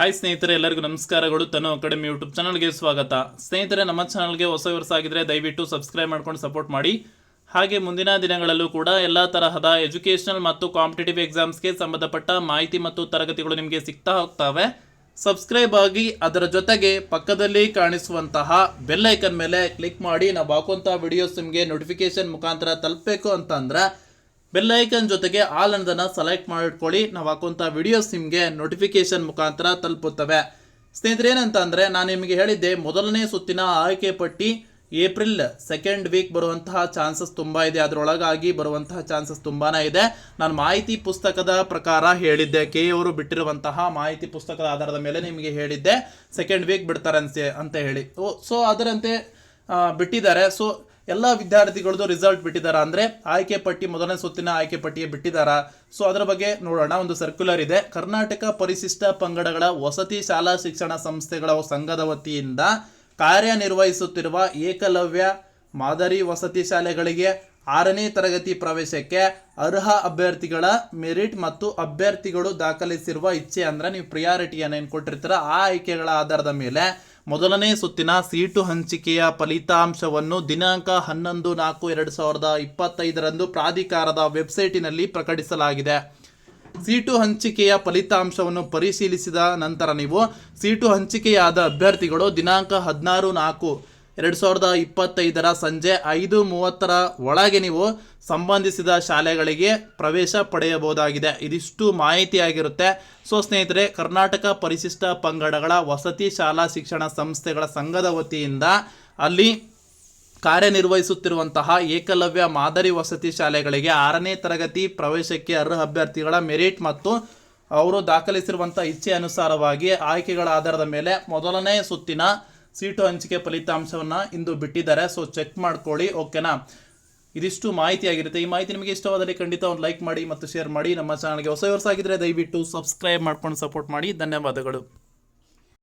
Hi ಸ್ನೇಹಿತರೆ, ಎಲ್ಲರಿಗೂ ನಮಸ್ಕಾರಗಳು. ತನು ಅಕಾಡೆಮಿ ಯೂಟ್ಯೂಬ್ ಚಾನಲ್ಗೆ ಸ್ವಾಗತ. ಸ್ನೇಹಿತರೆ, ನಮ್ಮ ಚಾನಲ್ಗೆ ಹೊಸ ವರ್ಷ ಆಗಿದ್ರೆ ದಯವಿಟ್ಟು ಸಬ್ಸ್ಕ್ರೈಬ್ ಮಾಡ್ಕೊಂಡು ಸಪೋರ್ಟ್ ಮಾಡಿ. ಹಾಗೆ ಮುಂದಿನ ದಿನಗಳಲ್ಲೂ ಕೂಡ ಎಲ್ಲ ತರಹದ ಎಜುಕೇಷನಲ್ ಮತ್ತು ಕಾಂಪಿಟೇಟಿವ್ ಎಕ್ಸಾಮ್ಸ್ಗೆ ಸಂಬಂಧಪಟ್ಟ ಮಾಹಿತಿ ಮತ್ತು ತರಗತಿಗಳು ನಿಮಗೆ ಸಿಗ್ತಾ ಹೋಗ್ತವೆ. ಸಬ್ಸ್ಕ್ರೈಬ್ ಆಗಿ ಅದರ ಜೊತೆಗೆ ಪಕ್ಕದಲ್ಲಿ ಕಾಣಿಸುವಂತಹ ಬೆಲ್ ಐಕನ್ ಮೇಲೆ ಕ್ಲಿಕ್ ಮಾಡಿ. ನಾವು ಹಾಕುವಂಥ ವಿಡಿಯೋಸ್ ನಿಮಗೆ ನೋಟಿಫಿಕೇಶನ್ ಮುಖಾಂತರ ತಲುಪಬೇಕು ಅಂತ ಅಂದ್ರೆ ಬೆಲ್ ಐಕನ್ ಜೊತೆಗೆ ಆಲ್ ಅನ್ನೋದನ್ನು ಸೆಲೆಕ್ಟ್ ಮಾಡಿಟ್ಕೊಳ್ಳಿ ನಾವು ಹಾಕುವಂಥ ವಿಡಿಯೋಸ್ ನಿಮಗೆ ನೋಟಿಫಿಕೇಶನ್ ಮುಖಾಂತರ ತಲುಪುತ್ತವೆ. ಸ್ನೇಹಿತರೆ ಏನಂತ ಅಂದರೆ, ನಾನು ನಿಮಗೆ ಹೇಳಿದ್ದೆ, ಮೊದಲನೇ ಸುತ್ತಿನ ಆಯ್ಕೆ ಪಟ್ಟಿ ಏಪ್ರಿಲ್ ಸೆಕೆಂಡ್ ವೀಕ್ ಬರುವಂತಹ ಚಾನ್ಸಸ್ ತುಂಬ ಇದೆ. ಅದರೊಳಗಾಗಿ ಬರುವಂತಹ ಚಾನ್ಸಸ್ ತುಂಬಾ ಇದೆ. ನಾನು ಮಾಹಿತಿ ಪುಸ್ತಕದ ಪ್ರಕಾರ ಹೇಳಿದ್ದೆ. ಕೆ ಅವರು ಬಿಟ್ಟಿರುವಂತಹ ಮಾಹಿತಿ ಪುಸ್ತಕದ ಆಧಾರದ ಮೇಲೆ ನಿಮಗೆ ಹೇಳಿದ್ದೆ. ಸೆಕೆಂಡ್ ವೀಕ್ ಬಿಡ್ತಾರೆ ಅಂತ ಹೇಳಿ. ಸೊ ಅದರಂತೆ ಬಿಟ್ಟಿದ್ದಾರೆ. ಸೊ ಎಲ್ಲ ವಿದ್ಯಾರ್ಥಿಗಳದ್ದು ರಿಸಲ್ಟ್ ಬಿಟ್ಟಿದ್ದಾರಾ ಅಂದರೆ ಆಯ್ಕೆ ಪಟ್ಟಿ, ಮೊದಲನೇ ಸುತ್ತಿನ ಆಯ್ಕೆ ಪಟ್ಟಿಯೇ ಬಿಟ್ಟಿದ್ದಾರಾ ಸೊ ಅದರ ಬಗ್ಗೆ ನೋಡೋಣ, ಒಂದು ಸರ್ಕ್ಯುಲರ್ ಇದೆ. ಕರ್ನಾಟಕ ಪರಿಶಿಷ್ಟ ಪಂಗಡಗಳ ವಸತಿ ಶಾಲಾ ಶಿಕ್ಷಣ ಸಂಸ್ಥೆಗಳ ಸಂಘದ ವತಿಯಿಂದ ಕಾರ್ಯನಿರ್ವಹಿಸುತ್ತಿರುವ ಏಕಲವ್ಯ ಮಾದರಿ ವಸತಿ ಶಾಲೆಗಳಿಗೆ ಆರನೇ ತರಗತಿ ಪ್ರವೇಶಕ್ಕೆ ಅರ್ಹ ಅಭ್ಯರ್ಥಿಗಳ ಮೆರಿಟ್ ಮತ್ತು ಅಭ್ಯರ್ಥಿಗಳು ದಾಖಲಿಸಿರುವ ಇಚ್ಛೆ ಅಂದರೆ ನೀವು ಪ್ರಿಯಾರಿಟಿಯನ್ನು ಏನು ಕೊಟ್ಟಿರ್ತೀರ, ಆ ಆಯ್ಕೆಗಳ ಆಧಾರದ ಮೇಲೆ ಮೊದಲನೇ ಸುತ್ತಿನ ಸೀಟು ಹಂಚಿಕೆಯ ಫಲಿತಾಂಶವನ್ನು ದಿನಾಂಕ ಹನ್ನೊಂದು ನಾಲ್ಕು ಎರಡು ಸಾವಿರದ ಇಪ್ಪತ್ತೈದರಂದು ಪ್ರಾಧಿಕಾರದ ವೆಬ್ಸೈಟಿನಲ್ಲಿ ಪ್ರಕಟಿಸಲಾಗಿದೆ. ಸೀಟು ಹಂಚಿಕೆಯ ಫಲಿತಾಂಶವನ್ನು ಪರಿಶೀಲಿಸಿದ ನಂತರ ನೀವು ಸೀಟು ಹಂಚಿಕೆಯಾದ ಅಭ್ಯರ್ಥಿಗಳು ದಿನಾಂಕ ಹದಿನಾರು ನಾಲ್ಕು ಎರಡು ಸಾವಿರದ ಇಪ್ಪತ್ತೈದರ ಸಂಜೆ ಐದು ಮೂವತ್ತರ ಒಳಗೆ ನೀವು ಸಂಬಂಧಿಸಿದ ಶಾಲೆಗಳಿಗೆ ಪ್ರವೇಶ ಪಡೆಯಬಹುದಾಗಿದೆ. ಇದಿಷ್ಟು ಮಾಹಿತಿಯಾಗಿರುತ್ತೆ. ಸೊ, ಸ್ನೇಹಿತರೆ, ಕರ್ನಾಟಕ ಪರಿಶಿಷ್ಟ ಪಂಗಡಗಳ ವಸತಿ ಶಾಲಾ ಶಿಕ್ಷಣ ಸಂಸ್ಥೆಗಳ ಸಂಘದ ವತಿಯಿಂದ ಅಲ್ಲಿ ಕಾರ್ಯನಿರ್ವಹಿಸುತ್ತಿರುವಂತಹ ಏಕಲವ್ಯ ಮಾದರಿ ವಸತಿ ಶಾಲೆಗಳಿಗೆ ಆರನೇ ತರಗತಿ ಪ್ರವೇಶಕ್ಕೆ ಅರ್ಹ ಅಭ್ಯರ್ಥಿಗಳ ಮೆರಿಟ್ ಮತ್ತು ಅವರು ದಾಖಲಿಸಿರುವಂಥ ಇಚ್ಛೆ ಅನುಸಾರವಾಗಿ ಆಯ್ಕೆಗಳ ಆಧಾರದ ಮೇಲೆ ಮೊದಲನೇ ಸುತ್ತಿನ ಸೀಟು ಹಂಚಿಕೆ ಫಲಿತಾಂಶವನ್ನು ಇಂದು ಬಿಟ್ಟಿದ್ದಾರೆ. ಸೊ ಚೆಕ್ ಮಾಡ್ಕೊಳ್ಳಿ. ಓಕೆನಾ ಇದಿಷ್ಟು ಮಾಹಿತಿ ಆಗಿರುತ್ತೆ ಈ ಮಾಹಿತಿ ನಿಮಗೆ ಇಷ್ಟವಾದಲ್ಲಿ ಖಂಡಿತ ಒಂದು ಲೈಕ್ ಮಾಡಿ ಮತ್ತು ಶೇರ್ ಮಾಡಿ. ನಮ್ಮ ಚಾನಲ್ಗೆ ಹೊಸ ಹೊಸ ಆಗಿದ್ರೆ ದಯವಿಟ್ಟು ಸಬ್ಸ್ಕ್ರೈಬ್ ಮಾಡ್ಕೊಂಡು ಸಪೋರ್ಟ್ ಮಾಡಿ. ಧನ್ಯವಾದಗಳು.